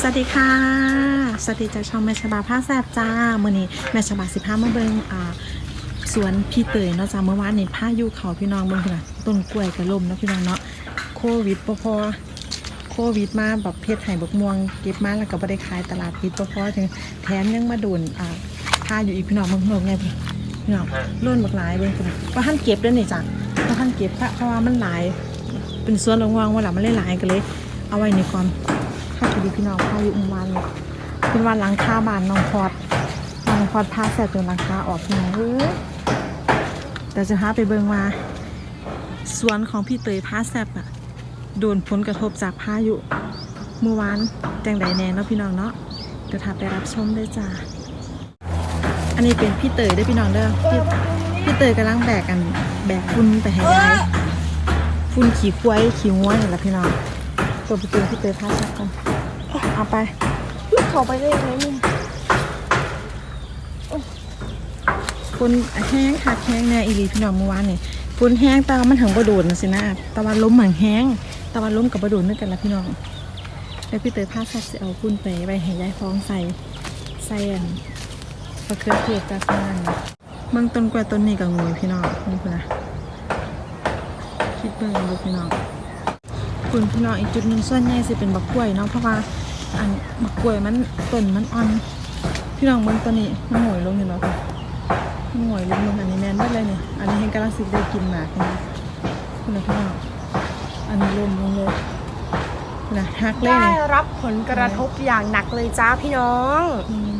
สวัสดีค่ะ สวัสดีจากช่องแม่ชบาผ้าแซบจ้ามื่อนี้แม่ชบาสิพามาเบิงอ่าสวนพี่เตยเนาะจ้าเมื่อวานนี่พาอยู่เขาพี่น้องเบิ่งเพิ่นน่ะต้นกล้วยกระลมเนาะพี่น้องเนาะโควิดบ่พอโควิดมาแบบเพชรไห้บกม่วงเก็บมาแล้วก็บ่ได้ขายตลาดปิดบ่พอถึงแถมยังมาโดนอ่าพาอยู่อีกพี่น้องเบิ่งเบิ่งไงพี่พี่น้องล้นบักหลายเบิ่งพุ่นน่ะว่าท่านเก็บเด้อนี่จ้ะว่าท่านเก็บค่ะเพราะว่ามันหลาย เป็นสวนรวางๆว่าหล่ะมันหลายๆกันเลย เอาไว้ในก่อ นข้าไปดูพี่น้องข้าอยู่อุมวันเป็นวันหลังคาบานน้องพอดน้องพอดพาแสบจนหลังคาออกพี่น้องเอ้ยแต่จะพาไปเบิงมาสวนของพี่เตยพาแสบอะโดนผลกระทบจากพายุเมื่อวานจังใดแน่เนาะพี่น้องเนาะเดี๋ยวถ้าไปรับชมได้จ้าอันนี้เป็นพี่เตยได้พี่น้องเด้อพี่พี่เตยกำลังแบกกันแบกฟุ้นไปให้ยายฟุ้นขี่ควายขี่ง้วนี่แหละพี่น้องเปิดประตูพี่เตยพาชักกัน เอาไปเขาไปได้ยังไงมึงคุณแห้งค่ะแห้งเนี่ยอีหลีพี่น้องเมื่อวานนี่คุณแห้งต่ว่ามันถึงกระโดดนะสินะตะวันล้มเหมือนแห้งตะวันล้มกับกระโดดนึกกันละพี่น้องแล้วพี่เตยพาชักจะเอาคุณไปไปให้ยายฟองใส่ใส่อันมะเขือเทศจากข้างล่างเมืองต้นกล้วยต้นนี้กับงูพี่น้องนี่คุณนะคิดเบิ่งดูพี่น้องคุณพี่น้องอีกจุดหนึ่งส่วนใหญ่สิเป็นบักกล้วยเนาะเพราะว่า อันบักกล้วยมันต้นมันอ่อนพี่น้องเบิ่งตัวนี้มันหงอยลงเห็นไหมคะมันหงอยลงลงอันนี้แมนเบิดเลยนี่อันนี้เห็นกำลังสิได้กินหมากนี่คุณนะพี่น้องอันนี้ลมลงเลยนะฮักเลยได้นี่รับผลกระทบอย่างหนักเลยจ้าพี่น้องอืม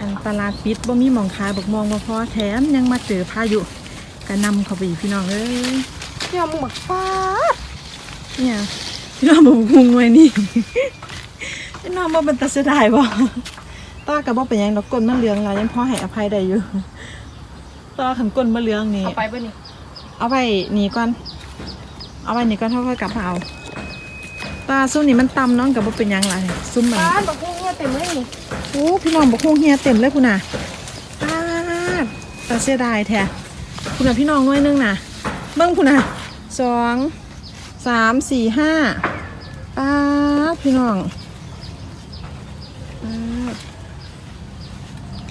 อันตลาดปิดบ่มีหมองขายบักมองบ่พอแถมยังมาเจอพายุกระนำเข้าไปอีกพี่น้องเอ้ยพี่น้องมึงบอกป้าดเนี่ยพี่น้องบอกงงไว้นี่ พี่น้องบอกเป็นตาเสียดายบ่ตากับบ่เป็นหยังดอกก้นมันเหลืองแล้วยังพอให้อภัยได้อยู่ตาขันก้นมันเหลืองนี่เอาไปป่ะนี่เอาไปนี่ก่อน เอาไปนี่ก่อนเท่าค่อยกลับมาเอาตาซุ่มนี่มันตำน้องกับบ่เป็นหยังไรซุ่มมันป้าดบอกพวกเนี้ยเต็มเลยนี่โอ้พี่น้องบอกฮวงเฮียเต็มเลยคุณน่ะตาดตาเสียดายแท้คุณน่ะพี่น้องหน้อยนึงน่ะเบิ่งคุณน่ะสองสามสี่ห้าป้าดพี่น้องป้าด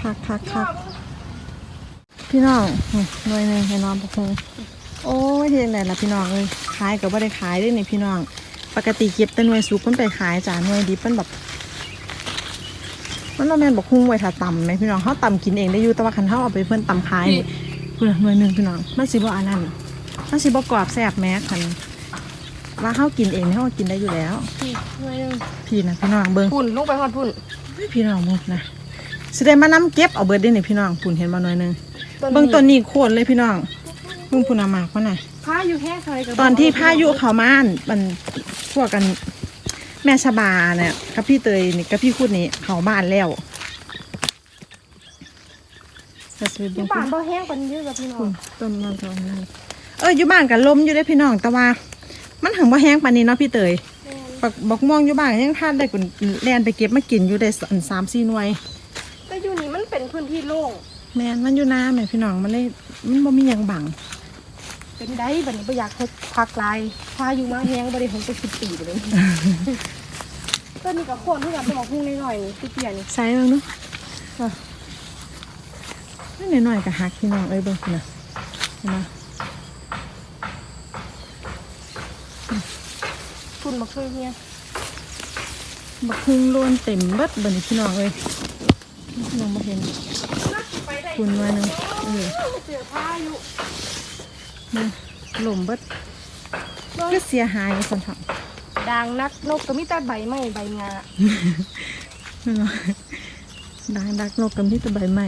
คักคักคักพี่น้องนี่หน่วยหนึงให้น้องบอกฮวงโอ้ยเฮ็ดไหนล่ะพี่น้องเอ้ยขายก็บ่ได้ขายเด้วยนี่พี่น้อง ปกติเก็บแต่หน่วยสุกมันไปขายจ้าหน่วยดิบมันแบบมันเราแม่นบอกคุ้งไว้ถ้าตำไหมพี่น้องเขาตำกินเองได้อยู่แต่ว่าคันเขาเอาไปเพื่อนตำขายนี่เพื่อนหน่วยหนึ่งพี่น้องมันสิบ่อันนั้นมันสิบ่กรอบแซ่บแม้คันว่าเขากินเองเขาก็กินได้อยู่แล้วพี่หน่วยหนึงพี่นะพี่น้องเบิ้งพุ่นลงไปหอดพุ่นเฮ้ย พี่น้องมึงนะสิได้มานํเก็บเอาเบิดได้นี่พี่น้องปุ่นเห็นบ่หน่อยหนึงเบิ้งต้นนี้โค่นเลยพี่น้องเบิ้งพุ่นเอามากว่าน่ะพายุแห้งใครกับตอนที่พายุเขามาอั่นมันพวกกันแม่ชบาเนี่ยกับพี่เตยนี่กับพี่คุดนี่เขาบ้านแล้วจะสวยที่เบิ่งบ้านบ่แห้งปานนี้กับพี่น้อคุงณต้นมันตอนนี้เอออยู่บ้านกันลมอยู่ได้อพี่น้องแต่ว่า มันถึงว่าแห้งปานนี้เนาะพี่เตย บักบักม่วงอยู่บ้านยังทานได้กุนแลนไปเก็บมากินอยู่ได้อันสามสี่หน่วย แต่อยู่นี่มันเป็นพื้นที่โล่งแมนมันอยู่น้ำแม่พี่น้องมันเลยมันบ่มีหยังบังเป็นได้บัดนี้บ่อยากเฮ็ดพักลายพายุมาแห้งบ่ได้หงไปสิบปีไปเลยต้นนี้ก็โค่นที่กับบอกพุ่งหน่อยๆนี่พี่เปียนี่ใส่เบิ่งเนาะนี่หน่อยๆก็หักพี่น้องเอ้ยเบิ่งพุ่นน่ะเห็นไหม พุ่นมาช่วยเฮียบักฮุงโลนเต็มเบิดเบิ่นพี่น้องเอ้ยพี่น้องบ่เห็นคุณหน่อยหนึงเออเจอพายุนี่หล่มเบิดก็เสียหายคนทำดังนักนกก็มีแต่ใบไม้ใบงาดักดักนกกับที่ตะใบใหม่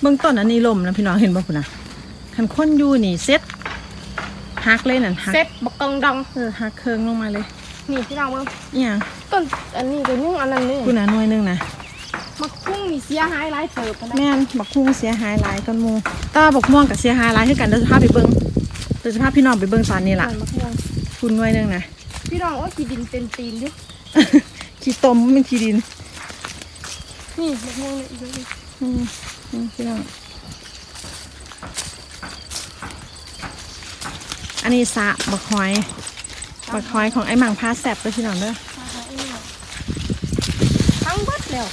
เบื้องต้นอันนี้ลมนะพี่น้องเห็นบ่คุณนะคันค้นอยู่นี่เซ็ต หักเลยนั่นหักเซ็ตบักกองดองเออหักเคิงลงมาเลยนี่พี่น้องเบิ่งอหย่างต้นอันนี้ก็ยุ่งอันนั้นนี่คุณน่ะหน่วยหนึงนะมักคุ้งมีเสียหายหลายเติบนะแม่นบักคุ้งเสียหายหลายก้อนหมูแตว่าบักม่วงกับเสียหายหลายคือกันเดี๋ยวจะพาไปเบิ่งเดี๋ยวจะพาพี่น้องไปเบิ่งตอนนี้ล่ะส่วนมักม่วงคุณหน่วยหนึงนะ พี่น้องว่ากี่ดินเป็นตีนดิขี้ต้มมันขี้ดินนี่มักม่วงเนี่ยอีกแล้วอืมอืมพี่น้อง อันนี้สระบักหอยบักหอยของไอ้หมังพาแซบไปพี่น้องเด้อทั้งเบัดแล้ว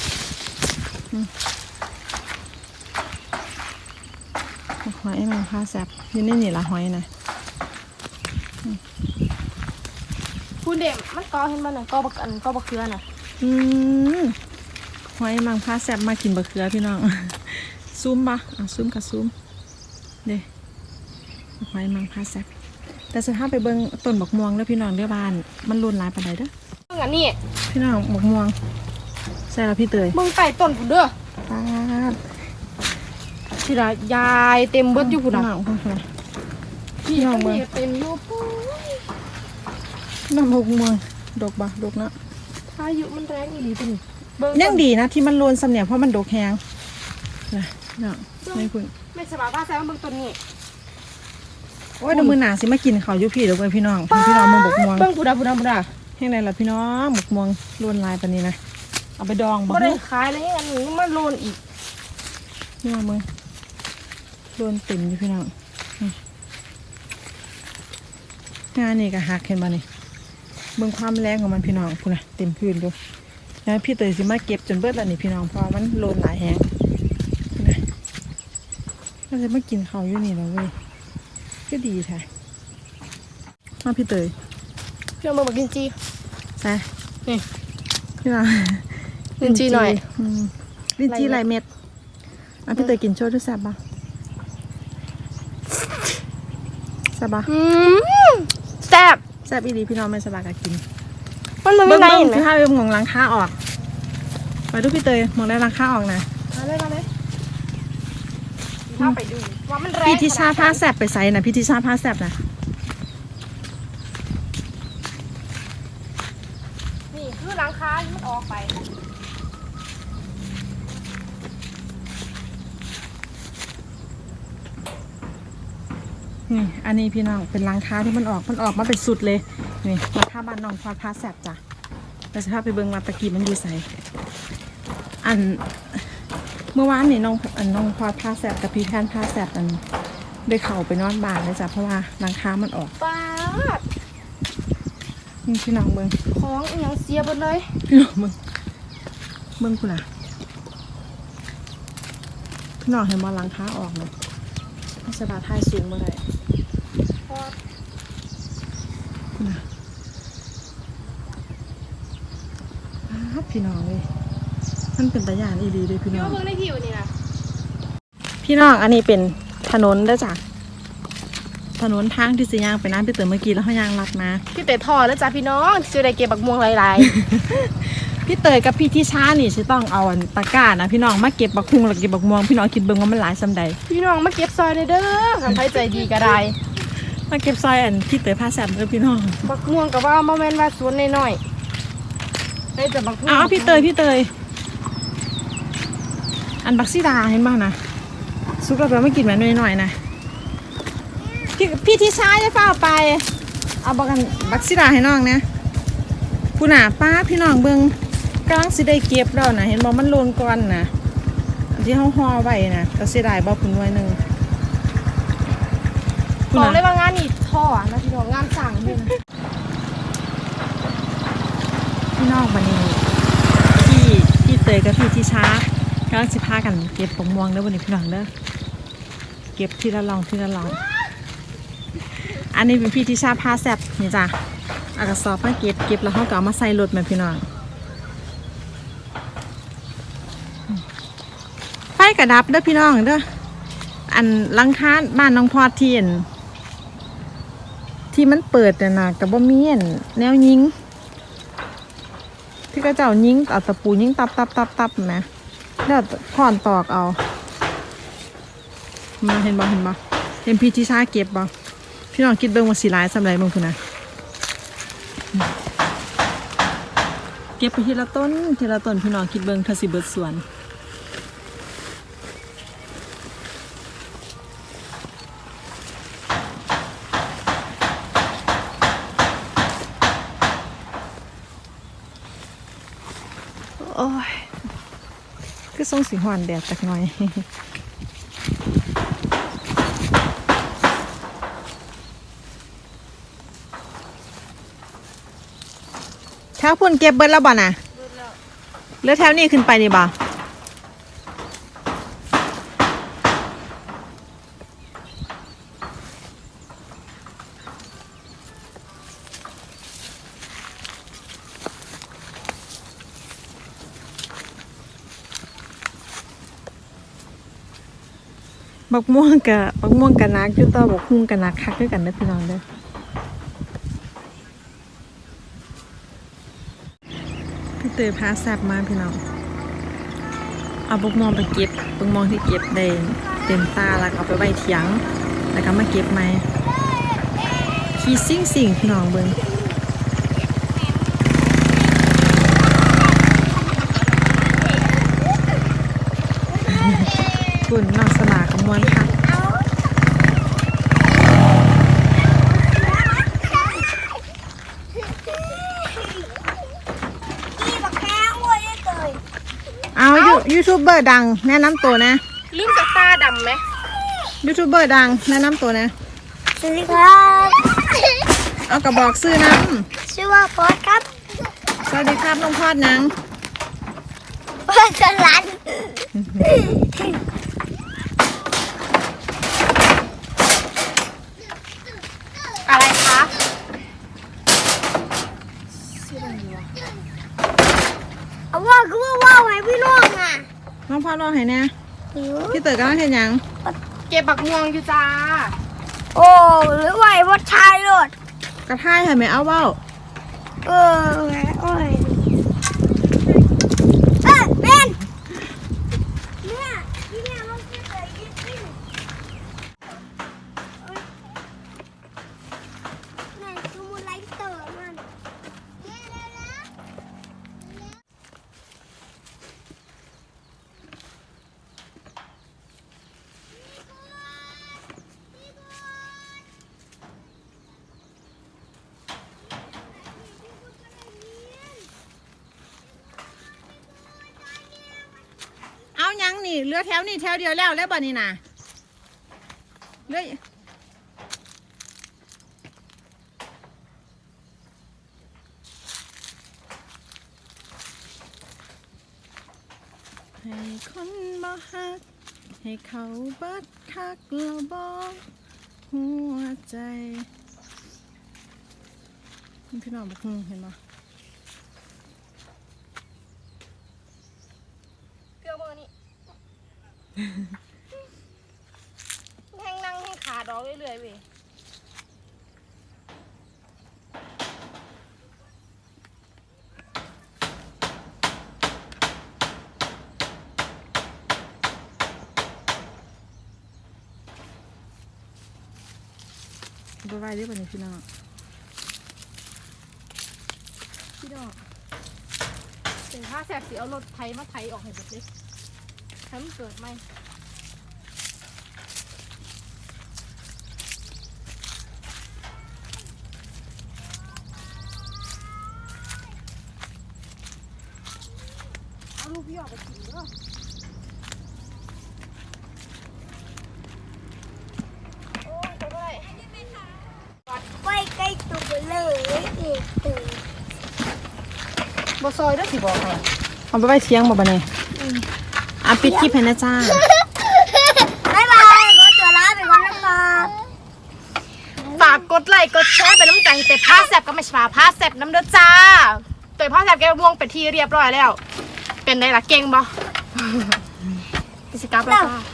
บักหอยไอ้หมังพาแซบอยังนี่นี่ละหอยนะคุณเด็มมันกอเห็นมันน่ะกอบักอันกอบักเขือน่ะอืมหอยมังพาแซบมากินบะเขือพี่น้องซูมปะอะซูมกับซูมเด้หอยมังพาแซบ แต่สภาพไปเบิ่งต้นบักม่วงเด้อพี่น้องเด้อบ้าน มันรุนหลายปานใดเด้อเบิ่งอันนี้พี่น้องบักม่วงใช่แล้วพี่เตยเบิ่งใต้ต้นพุ่นเด้อปาดสิล่ะยายเต็มเบิดอยู่พุ่นพี่น่ะน้องพุ่นน่ะพี่น้องเบิ่ง เต็มอยู่ปุ้ยน้ำบักม่วงดกบ่ดกเนาะพายุมันแรงอีหลีพุ่นเบิ่งยังดีนะที่มันรุนสำเนียงเพราะมันดกแฮงนะเนาะไม่คุณไม่สบายบ้าแซ่บเบิ่งต้นนี้ โอ้ยเดี๋ยวมือหนาสิมากินข้าวอยู่พี่เดี๋ยวไปพี่น้องพี่น้องมึงบักม่วงเบิ่งพุ่นน่ะพุ่นน่ะพุ่นน่ะแห้งไรล่ะพี่น้องหมกม่วงลวนลายปานนี้นะเอาไปดองบ่บ่ได้เฮ้ยขายเลยอันนี้มันโลนอีกพี่น้องมึงลวนเต็มอยู่พี่น้องอืมงานนี่ก็หักเห็นบ่นี่เบิ่งความแรงของมันพี่น้องพุ่นน่ะเต็มพื้นดูแล้วพี่เตยสิมาเก็บจนเบิดแล้วนี่พี่น้องเพราะว่ามันโลนหลายแฮงพุ่นน่ะเราจะมากินข้าวอยู่นี่แล้วเว้ย ก็ดีแท้มาพี่เตยพี่น้องเบิ่งบักกินจีใช่นี่พี่น้องลิ้นจี่หน่อยอืมลิ้นจี่ลายเม็ดอะพี่เตยกินโชว์ด้วยแซ่บปะแซ่บปะอืมแซ่บแซ่บอีหลีพี่น้องไม่สบายก็กินมันมันเบิ้ไม่งได้เบิ้งเห็นไหมพี่ห้าเบิ้งของล้างค้าออกไปดูพี่เตยมองได้ล้างค้าออกนะมาเลยมาเลย ถ้าไปดูว่ามันแรงพี่ทิชาผ้าแซ่บไปใส่นะพี่ทิชาผ้าแซ่บนะนี่คือหลังคาที่มันออกไปนี่อันนี้พี่น้องเป็นล้างค้าที่มันออกมันออกมาเป็นสุดเลยนี่ราคาบ้านน้องพอดผ้าแซ่บจ้ะแต่สภาพไปเบิ้งมาตะกี้มันอยู่ใส่อัน เมื่อวานนี่น้องอันน้องพอดผ้าแซ่บกับพี่แทนผ้าแซ่บอันได้เข่าไปนอนบ้านเลยจ้ะเพราะว่าล้างค้ามันออกป้าดนี่พี่น้องเบิ้งของอีหยังเสียหมดเลยพี่น้องเบิ้งเบิ้งกูน่ะพี่น้องเห็นมาล้างค้าออกเลยไม่สบายท้ายสูงมาได้นะอ้าวพี่น้องเลย มันเป็นตะยานอีดีเลยพี่พี่น้อว่างเบิ่งในผิวนี่นะพี่น้องอันนี้เป็นถนนเด้อจ้ะถนนทางที่สิย่างไปน้ำไปเติมเมื่อกี้แล้วเขายางลัดมาพี่เต๋ทอแล้วจ้ะพี่น้องซื้อได้เก็บบักม่วงหลายพี่เตยกับพี่ที่ช้านี่สิต้องเอาอันตะกร้านะพี่น้องมาเก็บบักคุงหรือเก็บบักม่วงพี่น้องคิดเบิ่งว่ามันหลายซำใดๆพี่น้องมาเก็บซอยเลยเด้อทำให้ใจดีก็ได้มาเก็บซอยอันพี่เตยผ้าแสบเด้อพี่น้องบักม่วงกับว่าโมเมนต์ว่าสวนน้อยๆได้แต่บักม่วงอ้าวพี่เตยพี่เตย อันบักซีดาเห็นบ้างนะซุกเราไปไม่กินแม่หน่อยๆนะพี่พี่ที่ช้าจะเฝ้าไป เอาบักกันบักซีดาให้น้องนะผู้หนาป้าพี่น้องเบิ่งกำลังสิได้เก็บแล้วนะเห็นบ่มันโลนก่อนนะอันที่ห้องห่อไว้นะก็เสียดายบ่คุณไว้หนึ่งบอกเลยว่างานนี่ท่อนะพี่น้องงานสั่งด้วยนะพี่น้องวันนี้พี่พี่เตยกับพี่ที่ช้า กำลังสิพากันเก็บปงม่วงเด้อวันนี้พี่น้องเด้อเก็บทีละลองทีละลอง อันนี้เป็นพี่ที่ชาพาแซบนี่จ้ะเอากระสอบมาเก็บเก็บแล้วเขาก็เอามาใส่รถแม่พี่น้องไฟกระดับเด้อพี่น้องเด้ออันลังคาบ้านน้องพอดที่อันที่มันเปิดน่ะนะกับบ่มีนแนวยิง ที่กระเจ้ายิงเอาตะปูยิงตับตับตับตับแหม แล้วถอนตอกเอา มาเห็นบ่เห็นบ่เห็นพี่ที่ชาเก็บบ่พี่น้องคิดเบิ่งว่าสีลายสำไรบิ่งคุณนะเก็บไปทีละต้นทีละต้นพี่น้องคิดเบิ่งถ้าสิเบิดสวนโอ้ย คือทรงสีหวานแดดจักหน่อยแถวพุ่นเก็บเบิดแล้วบ่น่ะเบิดแล้วแล้วแถวนี้ขึ้นไปนี่บ่ บักม่วงกับบักม่วงกับนักอยู่ต่อบักฮุ่งกับนักคักด้วยกันเด้อพี่น้องเด้อพี่เตยพาแซบมาพี่น้องเอาบุกมองไปเก็บบุกมองที่เก็บได้เต็มตาแล้วเอาไปไว้เถียงแล้วก็มาเก็บใหมขี้ซิ่งสิ่งพี่น้องเบิ่งคุณน วนค่ะพี่บอกแค่อ้วนได้เลยเอายูยูทูบเบอร์ดัง แนะนำตัวนะลืมจากตาดำไหมยูทูบเบอร์ดัง แนะนำตัวนะสวัสดีครับเอากระบอกซื้อน้ชื่อว่าโพสครับำสวัสดีครับน้องพอดนังโพสสลัน อะไรคะ เอาว่าก็ว่าว่าไว้พี่น้องอะน้องพอดรอให้แน่หิวพี่เต๋อกำลังเห็นยัง เก็บบักม่วงอยู่จ้า โอ้หรือไหวว่าชายรถกระท่ายให้ไหมเอาเว้าเออแหมโอ้ยเออเบนเนี่ยที่เนี่ยมันคืออะไรยิ่งยิ่งไหนสมุนไพรเต๋อมันเนี่ยเลยนะ เอายัง นี่เหลือแถวนี่แถวเดียวแล้วแล้วบ่นี่นะเหลือให้คนบ่ฮัก ให้เขาเบิดคักแล้วบ่หัวใจ พี่น้องบอกเห็นบ่เกลือเบอร์นี่ แห้งนั่งแห้งขาดอกเรื่อยๆเว้ยบ่ไหวเด้อบ่นี่พี่น้องพี่ดอกเดี๋ยวถ้าแสบสีเอารถไถมาไถออกให้หมดเลย ทำเกิดไหมเอาลูกพี่ออกไปกินเด้อโอ้ยไปเลยไปใกล้ตัวเลยเด็กตื่นบซอยเด้อสิบอกให้เอาไปไว้เที่ยงบ่บ่นี่อ่ะปิดคลิปให้นะจ้า บ๊ายบายขอตัวลาไปก่อนนะครับฝากกดไลค์กดแชร์เป็นน้ำใจให้เตยผ้าแซบก็ไม่ใช่ผ้าแซบน้ำเด้อจ้าเตยผ้าแซบแกม่วงเป็นที่เรียบร้อยแล้ว เป็นไงล่ะเก่งบ่ กิจกรรมแล้วจ้า